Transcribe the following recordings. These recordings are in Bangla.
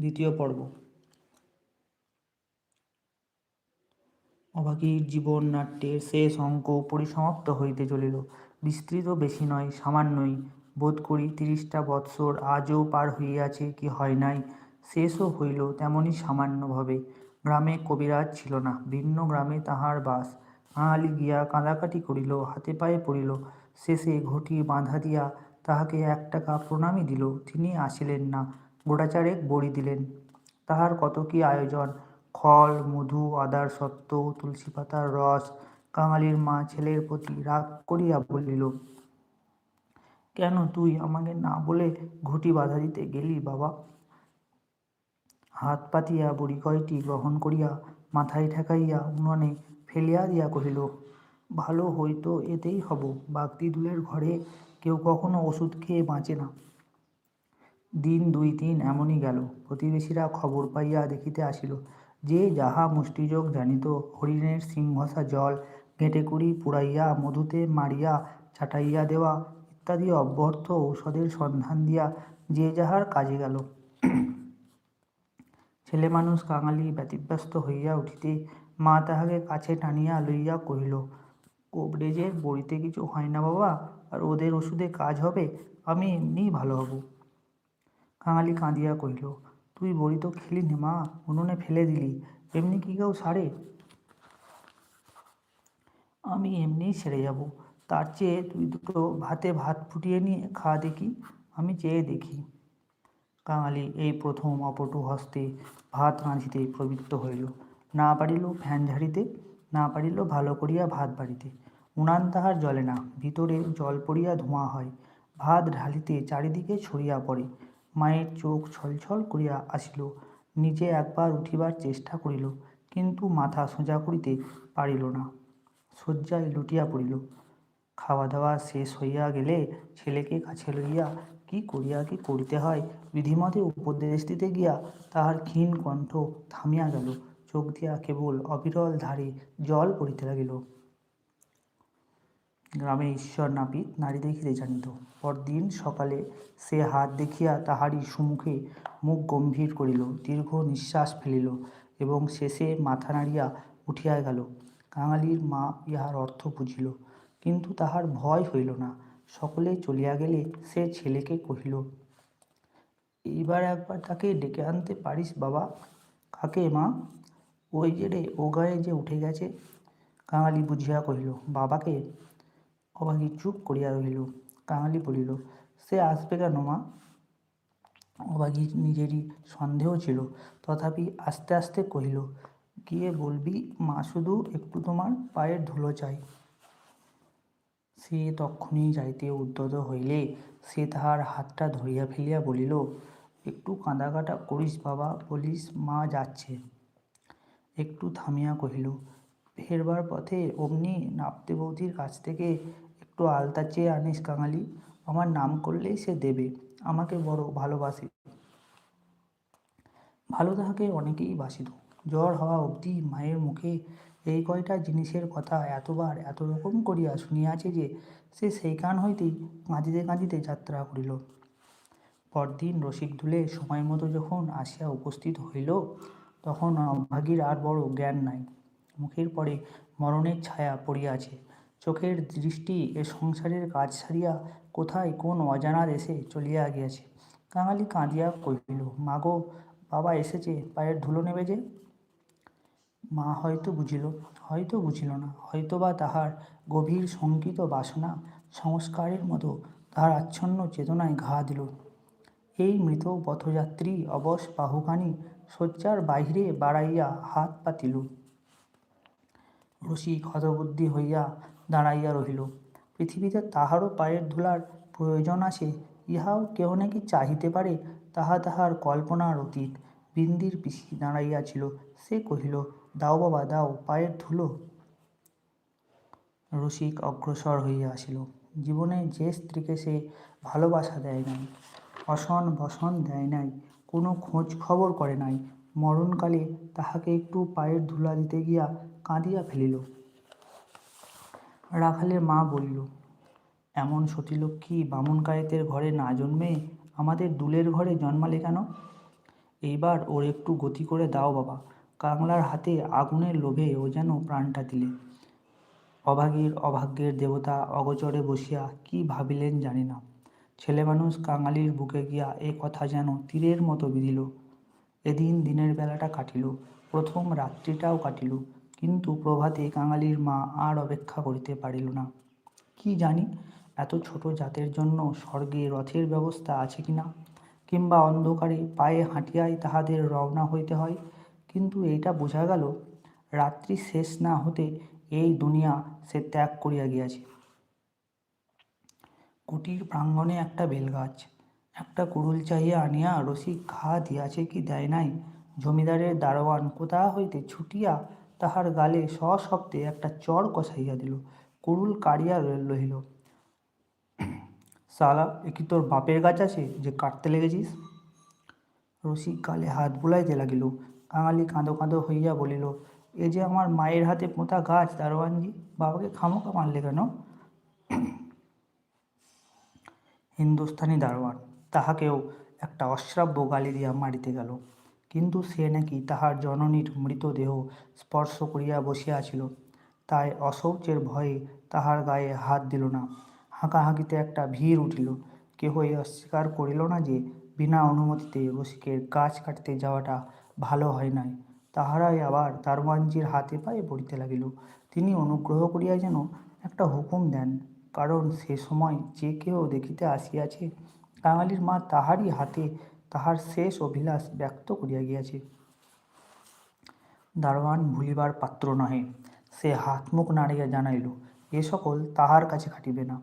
দ্বিতীয় পর্ব। অভাগীর জীবন নাট্যের শেষ অঙ্ক পরিসমাপ্ত হইতে চলিল। বিস্তৃত, বেশি নয়, সামান্যই। বোধ করি তিরিশটা বৎসর আজও পার হইয়াছে কি হয় নাই। শেষও হইল তেমনি সামান্যভাবে। গ্রামে কবিরাজ ছিল না, ভিন্ন গ্রামে তাহার বাস। কাঙালি গিয়া কাঁদাকাটি করিল, হাতে পায়ে পড়িল। শেষে ঘটি বাঁধা দিয়া তাহাকে এক টাকা প্রণামী দিল, তিনি আসিলেন না। গোটাচারেক বড়ি দিলেন। তাহার কত কি আয়োজন? খল, মধু, আদার সত্ত্ব, তুলসী পাতার রস, কাঙালির মা ছেলের প্রতি রাগ করিয়া বলিল, কেন তুই আমাকে না বলে ঘুটি বাধা দিতে গেলি বাবা? হাত পাতিয়া বুড়ি কয়টি গ্রহণ করিয়া মাথায় ঠেকাইয়া উনুনে ফেলিয়া দিয়া কহিল, ভালো হইতো এতেই হব। বাগদিদুলের ঘরে কেউ কখনো ওষুধ খেয়ে বাঁচে না। দিন দুই তিন এমনই গেল। প্রতিবেশীরা খবর পাইয়া দেখিতে আসিল যে, যাহা মুষ্টিযোগ জানিত, হরিণের সিংহসা জল ঘেঁটে কুড়ি পুড়াইয়া মধুতে মারিয়া চাটাইয়া দেওয়া ইত্যাদি অব্যর্থ ঔষধের সন্ধান দিয়া যে যাহার কাজে গেল। ছেলে মানুষ কাঙালি ব্যতিব্যস্ত হইয়া উঠিতে মা তাহাকে কাছে টানিয়া লইয়া কহিল, কোবরেজের বড়িতে কিছু হয় না বাবা, আর ওদের ওষুধে কাজ হবে, আমি এমনিই ভালো হব। কাঙালি কাঁদিয়া কহিল, তুই বড়ি তো খেলি নে মা, উনুনে ফেলে দিলি, এমনি কি কেউ সারে? আমি এমনিই সেরে যাব, তার চেয়ে তুই দুটো ভাতে ভাত ফুটিয়ে নিয়ে খা দেখি, আমি চেয়ে দেখি। কাঙালি এই প্রথম অপটু হস্তে ভাত রাঁধিতে প্রবৃত্ত হইল। না পারিল ফ্যান ঝাড়িতে, না পারিল ভালো করিয়া ভাত বাড়িতে। উনান তাহার জ্বলে না, ভিতরে জল পড়িয়া ধোঁয়া হয়। ভাত ঢালিতে চারিদিকে ছড়িয়া পড়ে। মায়ের চোখ ছলছল করিয়া আসিল। নিজে একবার উঠিবার চেষ্টা করিল, কিন্তু মাথা সোজা করিতে পারিল না। শয্যায় লুটিয়া পড়িল। খাওয়া দাওয়া শেষ হইয়া গেলে ছেলেকে কাছে লইয়া কি করিয়া কি করিতে হয়, বিধিমতে উপদেশ দিতে গিয়া তাহার ক্ষীণ কণ্ঠ থামিয়া গেল। চোখ দিয়া কেবল অবিরল ধারে জল পড়িতে লাগিল। গ্রামে ঈশ্বর নাপিত নারী দেখিতে জানিত। পরদিন সকালে সে হাত দেখিয়া তাহারই সুমুখে মুখ গম্ভীর করিল, দীর্ঘ নিঃশ্বাস ফেলিল এবং শেষে মাথা নাড়িয়া উঠিয়া গেল। কাঙালির মা ইহার অর্থ বুঝিল, কিন্তু তাহার ভয় হইল না। সকলে চলিয়া গেলে সে ছেলেকে কহিল, এইবার একবার তাকে ডেকে আনতে পারিস বাবা। কাকে মা? ওই যে রে, ও গায়ে যে উঠে গেছে। কাঙালি বুঝিয়া কহিল, বাবাকে? অভাগী চুপ করিয়া রহিল, কাঙালি বলিল, সে আসবে কেন মা? অভাগী নিজেরই সন্দেহ ছিল। তথাপি আস্তে আস্তে কহিল, গিয়ে বলবি মা শুধু একটু তোমার পায়ের ধুলো চাই। সে তক্ষুনি যাইতে উদ্যত হইলে সে তাহার হাতটা ধরিয়া ফেলিয়া বলিল, একটু কাঁদাকাটা করিস বাবা, বলিস মা যাচ্ছে। একটু থামিয়া কহিল, ফেরবার পথে অমনি নাপতে বৌদির কাছ থেকে একটু আলতা চেয়ে আনিস কাঙালি। আমার নাম করলেই সে দেবে, আমাকে বড় ভালোবাসে। ভালো তাহাকে অনেকেই বাসিত। জ্বর হওয়া অবধি মায়ের মুখে এই কয়টা জিনিসের কথা এতবার এত রকম করিয়া শুনিয়াছে যে সে সেই কান হইতেই কাঁদিতে কাঁদিতে যাত্রা করিল। পরদিন রসিক দুলে সময় মতো যখন আসিয়া উপস্থিত হইল, তখন অভাগীর আর বড় জ্ঞান নাই। মুখের পরে মরণের ছায়া পড়িয়াছে। চোখের দৃষ্টি এ সংসারের কাজ ছাড়িয়া কোথায় কোন অজানা দেশে চলিয়া গিয়াছে। কাঙালি কাঁদিয়া কহিল, মাগো, বাবা এসেছে, পায়ের ধুলো নেবে যে? মা হয়তো বুঝিল হয়তো বুঝিল না হয়তো বা তাহার গভীর শঙ্কিত বাসনা সংস্কারের মতো তাহার আচ্ছন্ন চেতনায় ঘা দিল। এই মৃত পথযাত্রী অবশ বাহুকানি শয্যার বাহিরে বাড়াইয়া হাত পাতিল। রসিক হতবুদ্ধি হইয়া দাঁড়াইয়া রহিল। পৃথিবীতে তাহারও পায়ের ধুলার প্রয়োজন আছে, ইহাও কেহ নাকি চাহিতে পারে তাহা তাহার কল্পনার অতীত। বিন্দির পিসি দাঁড়াইয়াছিল সে কহিল, দাও বাবা, দাও, পায়ের ধুলো। রসিক অগ্রসর হইয়া আসিল। জীবনে যে স্ত্রীকে সে ভালোবাসা দেয় নাই, অসন বসন দেয় নাই, কোনো খোঁজ খবর করে নাই, মরণকালে তাহাকে একটু পায়ের ধুলা দিতে গিয়া কাঁদিয়া ফেলিল। রাখালের মা বলিল, এমন সতীলক্ষ্মী বামুন কায়েতের ঘরে না জন্মে আমাদের দুলের ঘরে জন্মালে কেন? এইবার ওর একটু গতি করে দাও বাবা। কাংলার হাতে আগুনের লোভে ও যেন প্রাণটা দিলে। অভাগীর অভাগ্যের দেবতা অগচরে বসিয়া কি ভাবিলেন জানি না। ছেলে মানুষ কাঙালির বুকে গিয়া এ কথা যেন তীরের মতো বিধিল। এদিন দিনের বেলাটা কাটিল, প্রথম রাত্রিটাও কাটিল। কিন্তু প্রভাতে কাঙালির মা আর অপেক্ষা করিতে পারিল না। কি জানি, এত ছোট জাতের জন্য স্বর্গে রথের ব্যবস্থা আছে কি না? কিংবা অন্ধকারে পায়ে হাঁটিয়াই তাহাদের রওনা হইতে হয়। কিন্তু এইটা বোঝা গেল, রাত্রি শেষ না হতে এই দুনিয়া সে ত্যাগ করিয়া গিয়াছে। কুটির প্রাঙ্গণে একটা বেলগাছ, একটা কুড়ুল চাহিয়া আনিয়া রসিক ঘা দিয়াছে কি দেয় নাই? জমিদারের দারোয়ান কোথা হইতে ছুটিয়া তাহার গালে সশব্দে একটা চর কষাইয়া দিল, কুড়ুল কাড়িয়া রহিল। সালা, এ কি তোর বাপের গাছ আছে যে কাটতে লেগেছিস? রসিক গালে হাত বুলাইতে লাগিল, কাঙালি কাঁদো কাঁদো হইয়া বলিল, এ যে আমার মায়ের হাতে পোঁতা গাছ, দারোয়ানজি, বাবাকে খামোকা মারলে কেন? হিন্দুস্থানি দারোয়ান, তাহাকেও একটা অশ্রাব্য গালি দিয়া মারিতে গেল। কিন্তু সে নাকি তাহার জননীর মৃতদেহ স্পর্শ করিয়া বসিয়াছিল তাই অশৌচের ভয়ে তাহার গায়ে হাত দিল না। হাঁকাহাঁকিতে একটা ভিড় উঠিল। কেহই অস্বীকার করিল না যে, বিনা অনুমতিতে রসিকের গাছ কাটিতে যাওয়াটা ভালো হয় নাই। তাহারাই আবার দারোয়ানজির হাতে পায়ে পড়িতে লাগিল। তিনি অনুগ্রহ করিয়া যেন একটা হুকুম দেন, কারণ সে সময় যে কেউ দেখিতে আসিয়াছে, কাঙালির মা তাহারই হাতে তাহার শেষ অভিলাষ ব্যক্ত করিয়া গিয়াছে। দারোয়ান ভুলিবার পাত্র নহে, সে হাত মুখ নাড়িয়া জানাইল, এ সকল তাহার কাছে খাটিবে না।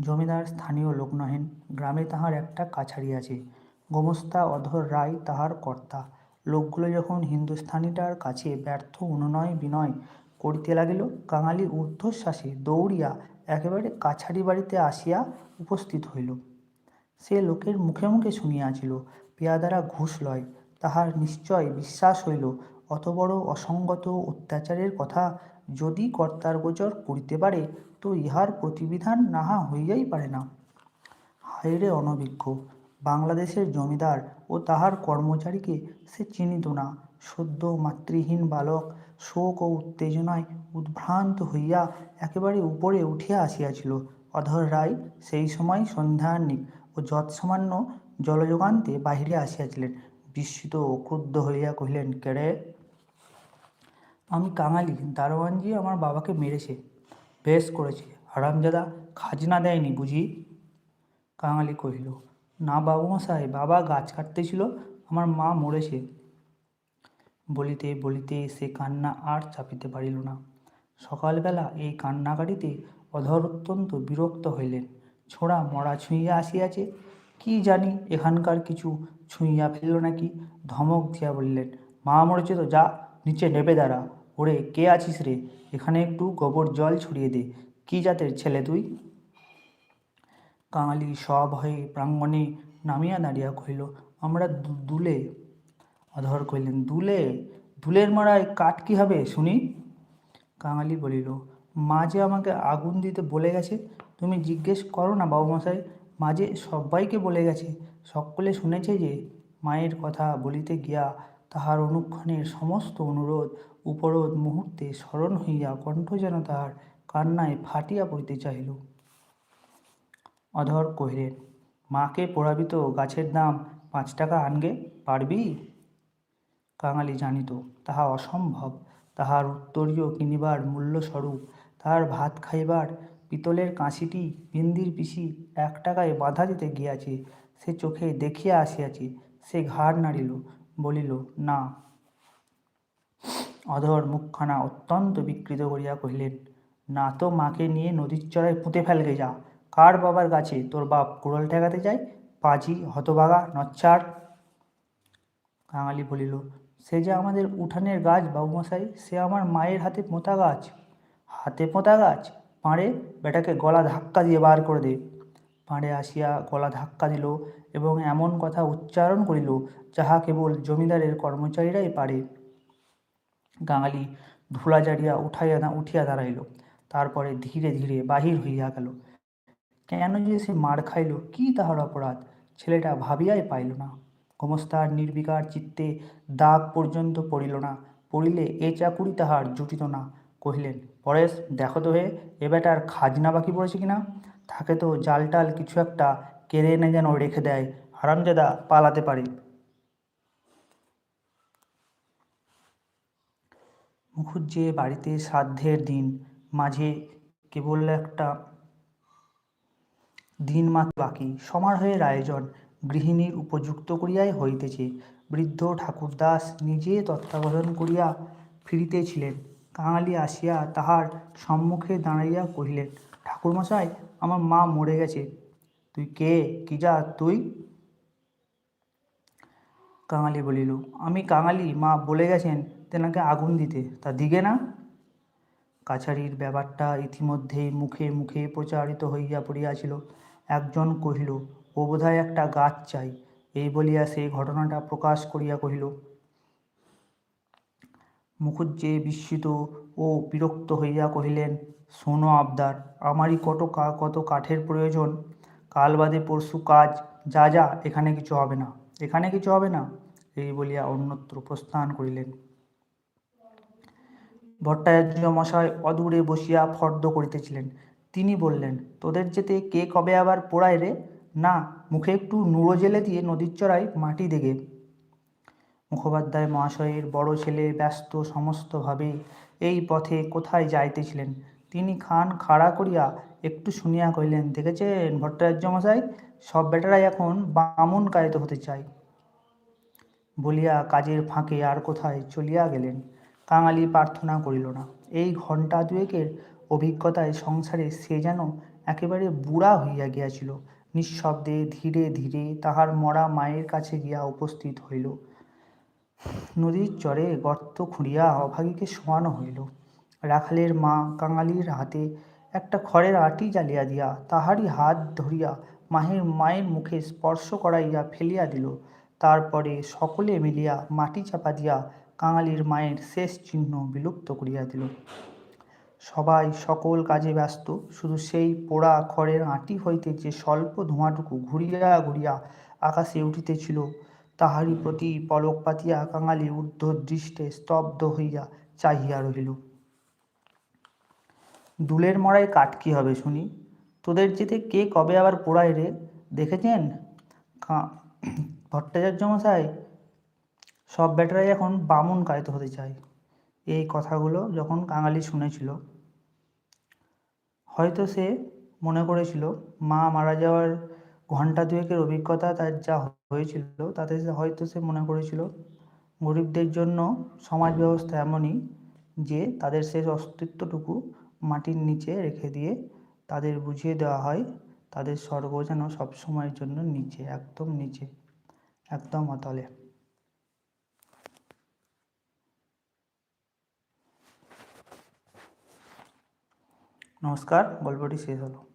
জমিদার স্থানীয় লোক নহেন, গ্রামে তাহার একটা কাছারি আছে। গোমস্তা অধর রায় তাহার কর্তা। লোকগুলো যখন হিন্দুস্থানিটার কাছে ব্যর্থ অনুনয় বিনয় করিতে লাগিল, কাঙালি ঊর্ধ্বশ্বাসে দৌড়িয়া একেবারে কাছারি বাড়িতে আসিয়া উপস্থিত হইল। সে লোকের মুখে মুখে শুনিয়াছিল পেয়াদারা ঘুষ লয়, তাহার নিশ্চয় বিশ্বাস হইল, অত বড় অসঙ্গত অত্যাচারের কথা যদি কর্তার গোচর করিতে পারে, তো ইহার প্রতিবিধান নাহা হইয়াই পারে না। হায়রে অনভিজ্ঞ, বাংলাদেশের জমিদার ও তাহার কর্মচারীকে সে চিনিত না, সদ্য মাতৃহীন বালক, শোক ও উত্তেজনায় উদ্ভ্রান্ত হইয়া একেবারে উপরে উঠিয়া আসিয়াছিল, অধর রায় সেই সময় সন্ধ্যাহ্নিক ও যৎসামান্য জলযোগান্তে বাহিরে আসিয়াছিলেন। বিস্মিত ও ক্রুদ্ধ হইয়া কহিলেন কেড়ে আমি কাঙালি, দারোয়ানজি আমার বাবাকে মেরেছে, বেশ করেছে। হারামজাদা খাজনা দেয়নি বুঝি? কাঙালি কহিল, না বাবু বাবুমশাই বাবা গাছ কাটতেছিল, আমার মা মরেছে। বলিতে বলিতে সে কান্না আর চাপিতে পারিল না। সকালবেলা এই কান্নাকাটিতে অধর অত্যন্ত বিরক্ত হইলেন। ছোড়া মরা ছুঁইয়া আসিয়াছে। কি জানি এখানকার কিছু ছুঁইয়া ফেলল নাকি? ধমক দিয়া বললেন, মা মরেছে তো, যা, নিচে নেবে দাঁড়া। ওরে, কে আছিস রে? এখানে একটু গোবর জল ছড়িয়ে দে। কি জাতের ছেলে তুই? কাঙালি সভয়ে প্রাঙ্গণে নামিয়া দাঁড়িয়া কহিল, আমরা দুলে। অধর কহিলেন, দুলে? দুলের মারায় কাঠ কি হবে শুনি? কাঙালি বলিল, মা যে আমাকে আগুন দিতে বলে গেছে তুমি জিজ্ঞেস করো না বাবুমশাই। মা যে সবাইকে বলে গেছে, সকলে শুনেছে যে মায়ের কথা বলিতে গিয়া তাহার অনুক্ষণের সমস্ত অনুরোধ, উপরোধ মুহূর্তে স্মরণ হইয়া কণ্ঠ যেন তাহার কান্নায় ফাটিয়া পড়িতে চাহিল। অধর কহিলেন, মাকে পোড়াবি তো গাছের দাম, পাঁচ টাকা আনগে, পারবি? কাঙালি জানিত, তাহা অসম্ভব। তাহার উত্তরীয় কিনিবার মূল্যস্বরূপ, তাহার ভাত খাইবার পিতলের কাঁচিটি বিন্দির পিসি এক টাকায় বাধা দিতে গিয়াছে, সে চোখে দেখিয়া আসিয়াছে, সে ঘাড় নাড়িল, বলিল, না। অধর মুখখানা অত্যন্ত বিকৃত করিয়া কহিলেন, না তো মাকে নিয়ে নদীর চড়ায় পুঁতে ফেলগে যা। কার বাবার গাছে তোর বাপ কুড়ল ঠেকাতে যায়? পাজি, হতবাগা নচ্চার কাঙালি বলিল, সে যে আমাদের উঠানের গাছ, বাবুমশাই, সে আমার মায়ের হাতে পোঁতা গাছ। হাতে পোঁতা গাছ? পাঁড়ে বেটাকে গলা ধাক্কা দিয়ে বার করে দে। পাঁড়ে আসিয়া গলা ধাক্কা দিল এবং এমন কথা উচ্চারণ করিল যাহা কেবল জমিদারের কর্মচারীরাই পারে। গাঙালি ধুলা জাড়িয়া উঠাইয়া উঠিয়া দাঁড়াইল। তারপরে ধীরে ধীরে বাহির হইয়া গেল। কেন যে সে মার খাইল, কি তাহার অপরাধ? ছেলেটা ভাবিয়াই পাইল না। হোমস্তার নির্বিকার চিত্তে দাগ পর্যন্ত পড়িল না। পড়িলে এ চাকুরি তাহার জুটিত না। কহিলেন পরেশ, দেখো তো হে, এ বেটার খাজনা বাকি পড়েছে কিনা? থাকে তো জাল টাল কিছু একটা কেড়ে এনে যেন রেখে দেয়, হারামজাদা পালাতে পারে। মুখুজ্জে বাড়িতে শ্রাদ্ধের দিন, মাঝে কেবল একটা দিন মাত্র বাকি। সমারোহের আয়োজন গৃহিণীর উপযুক্ত করিয়াই হইতেছে। বৃদ্ধ ঠাকুরদাস নিজে তত্ত্বাবধান করিয়া ফিরিতেছিলেন। কাঙালি আসিয়া তাহার সম্মুখে দাঁড়াইয়া কহিলেন, ঠাকুরমশাই, আমার মা মরে গেছে। তুই কে? কি যা তুই? কাঙালি বলিল, আমি কাঙালি, মা বলে গেছেন তেনাকে আগুন দিতে, তা দিগে না? কাছারির ব্যাপারটা ইতিমধ্যেই মুখে মুখে প্রচারিত হইয়া পড়িয়াছিল। একজন কহিল, ও বোধহয় একটা গাছ চাই। এই বলিয়া সে ঘটনাটা প্রকাশ করিয়া কহিল মুখুজ্জে বিস্মিত ও বিরক্ত হইয়া কহিলেন, শোনো আবদার, আমারই কত কা- কত কাঠের প্রয়োজন। কাল বাদে পরশু কাজ, যা যা, এখানে কিছু হবে না। এখানে কিছু হবে না? এই বলিয়া অন্যত্র প্রস্থান করিলেন। ভট্টাচার্য মশাই অদূরে বসিয়া ফর্দ করিতেছিলেন। তিনি বললেন, তোদের যেতে কে কবে আবার পোড়ায় রে? না, মুখে একটু নুড়ো জেলে দিয়ে নদীর চড়ায় মাটি দেগে। মুখোপাধ্যায় মহাশয়ের বড় ছেলে ব্যস্ত সমস্তভাবে এই পথে কোথায় যাইতেছিলেন? তিনি খান খাড়া করিয়া একটু শুনিয়া কহিলেন, দেখেছেন ভট্টাচার্য মশাই সব বেটারাই এখন বামুন কায়িত হতে চায়। বলিয়া কাজের ফাঁকে আর কোথায় চলিয়া গেলেন? কাঙালি প্রার্থনা করিল না। এই ঘণ্টা দুয়েকের অভিজ্ঞতায় সংসারে সে যেন একেবারে বুড়া হইয়া গিয়াছিল। নিঃশব্দে ধীরে ধীরে তাহার মরা মায়ের কাছে গিয়া উপস্থিত হইল। নদীর চরে গর্ত খুঁড়িয়া অভাগীকে শোয়ানো হইল। রাখালের মা কাঙালির হাতে একটা খড়ের আটি জ্বালিয়া দিয়া তাহারই হাত ধরিয়া মাহের মায়ের মুখে স্পর্শ করাইয়া ফেলিয়া দিল। তারপরে সকলে মিলিয়া মাটি চাপা দিয়া কাঙালির মায়ের শেষ চিহ্ন বিলুপ্ত করিয়া দিল। সবাই সকল কাজে ব্যস্ত, শুধু সেই পোড়া খড়ের আঁটি হইতে যে স্বল্প ধোঁয়াটুকু ঘুরিয়া ঘুরিয়া আকাশে উঠিতেছিল তাহারই প্রতি পলক পাতিয়া কাঙালি ঊর্ধ্ব দৃষ্টে স্তব্ধ হইয়া চাহিয়া রহিল। দুলের মড়াই কাঠ কি হবে শুনি? তোদের যেতে কে কবে আবার পোড়ায় রে? দেখেছেন? ভট্টাচার্য মশাই, সব বেটারাই এখন বামুন কায়িত হতে চায়। এই কথাগুলো যখন কাঙালি শুনেছিল, হয়তো সে মনে করেছিল, মা মারা যাওয়ার ঘণ্টা দুয়েকের অভিজ্ঞতা তার যা হয়েছিল, তাতে হয়তো সে মনে করেছিল, গরিবদের জন্য সমাজ ব্যবস্থা এমনই যে তাদের শেষ অস্তিত্বটুকু মাটির নিচে রেখে দিয়ে তাদের বুঝিয়ে দেওয়া হয়, তাদের স্বর্গ যেন সবসময়ের জন্য নিচে, একদম নিচে, একদম অতলে। নমস্কার, গল্পটি শেষ হলো।